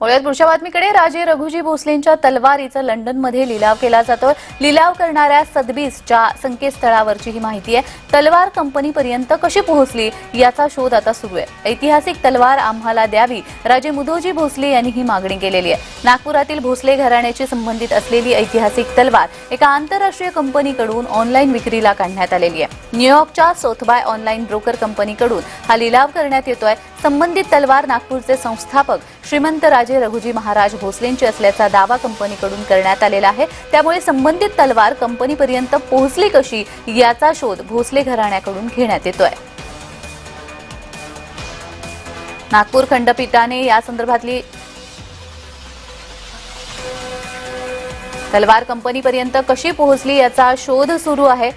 वळूयात पुढच्या बातमीकडे राजे रघुजी भोसलेंच्या तलवारीचा लंडनमध्ये लिलाव केला जातो लिलाव करणाऱ्या सदबीजच्या संकेतस्थळावरची ही माहिती आहे. तलवार कंपनीपर्यंत कशी पोहोचली याचा शोध आता सुरू आहे. ऐतिहासिक तलवार आम्हाला द्यावी राजे मुदोजी भोसले यांनी ही मागणी केलेली आहे. नागपुरातील भोसले घराण्याशी संबंधित असलेली ऐतिहासिक तलवार एका आंतरराष्ट्रीय कंपनीकडून ऑनलाईन विक्रीला काढण्यात आलेली आहे. न्यूयॉर्कच्या सोथबाय ऑनलाईन ब्रोकर कंपनीकडून हा लिलाव करण्यात येतोय. संबंधित तलवार नागपूरचे संस्थापक श्रीमंत राज रघुजी महाराज भोसलेंची असल्याचा दावा कंपनीकडून करण्यात आलेला आहे. त्यामुळे संबंधित तलवार कंपनीपर्यंत पोहोचली कशी याचा शोध भोसले घराण्याकडून घेण्यात येतोय. नागपूर खंडपीठाने या संदर्भातली तलवार कंपनीपर्यंत कशी पोहोचली याचा शोध सुरू आहे.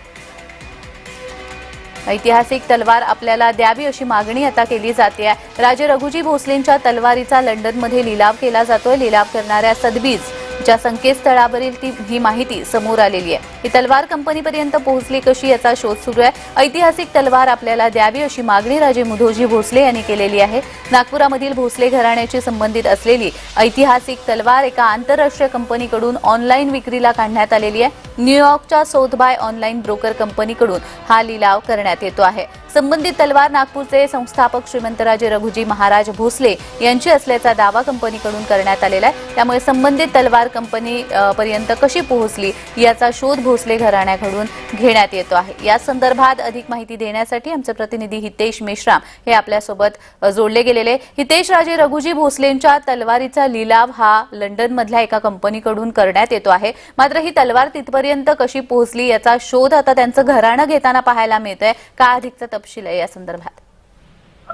ऐतिहासिक तलवार आपल्याला द्यावी अशी मागणी आता केली जाते. आहे राजे रघुजी भोसलेंच्या तलवारीचा लंडनमध्ये लिलाव केला जातोय. लिलाव करणाऱ्या सदबीज च्या संकेतस्थळावरील ती ही माहिती समोर आलेली आहे. ही तलवार कंपनीपर्यंत पोहोचली कशी याचा शोध सुरू आहे. ऐतिहासिक तलवार आपल्याला द्यावी अशी मागणी राजे मुधोजी भोसले यांनी केलेली आहे. नागपुरामधील भोसले घराण्याशी संबंधित असलेली ऐतिहासिक तलवार एका आंतरराष्ट्रीय कंपनीकडून ऑनलाईन विक्रीला काढण्यात आलेली आहे. न्यूयॉर्कच्या सोथबाय ऑनलाईन ब्रोकर कंपनीकडून हा लिलाव करण्यात येतो आहे. संबंधित तलवार नागपूरचे संस्थापक श्रीमंतराजे रघुजी महाराज भोसले यांची असल्याचा दावा कंपनीकडून करण्यात आलेला आहे. त्यामुळे संबंधित तलवार कंपनी पर्यंत कशी पोहोचली याचा शोध भोसले घराण्याकडून घेण्यात येतो आहे. या संदर्भात अधिक माहिती देण्यासाठी आमचे प्रतिनिधी हितेश मेश्राम हे आपल्यासोबत जोडले गेलेले हितेश राजे रघुजी भोसलेंच्या तलवारीचा लिलाव हा लंडनमधल्या एका कंपनीकडून करण्यात येतो आहे. मात्र ही तलवार तिथपर्यंत कशी पोहोचली याचा शोध आता त्यांचं घराणं घेताना पाहायला मिळतंय. का अधिकचा तपशील आहे या संदर्भात?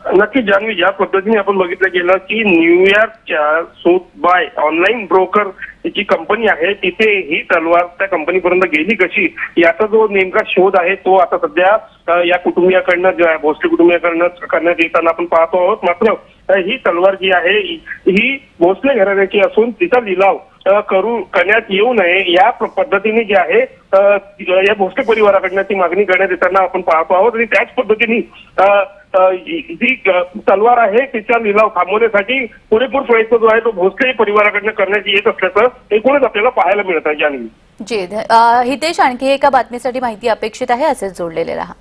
नक्की जान्हवी ज्या पद्धतीने आपण बघितलं गेलं की न्यूयॉर्कच्या सूट बाय ऑनलाईन ब्रोकर जी कंपनी आहे तिथे ही तलवार त्या कंपनीपर्यंत गेली कशी? याचा जो नेमका शोध आहे तो आता सध्या या कुटुंबियाकडनं जो आहे, भोसले कुटुंबियाकडनं करण्यात येताना आपण पाहतो आहोत. मात्र ही तलवार जी आहे ही- भोसले घराण्याची असून तिचा लिलाव करू करण्यात येऊ नये या पद्धतीने जी आहे या भोसले परिवाराकडनं ती मागणी करण्यात येताना आपण पाहतो आहोत. आणि त्याच पद्धतीने जी तलवार आहे तिचा लिलाव थांबवण्यासाठी पुरेपूर प्रयत्न जो आहे तो भोसले परिवाराकडनं करण्यात येत असल्याचं एकूणच आपल्याला पाहायला मिळत आहे यानिमित्त जी हितेश आणखी एका बातमीसाठी माहिती अपेक्षित आहे असेच जोडलेले राहा.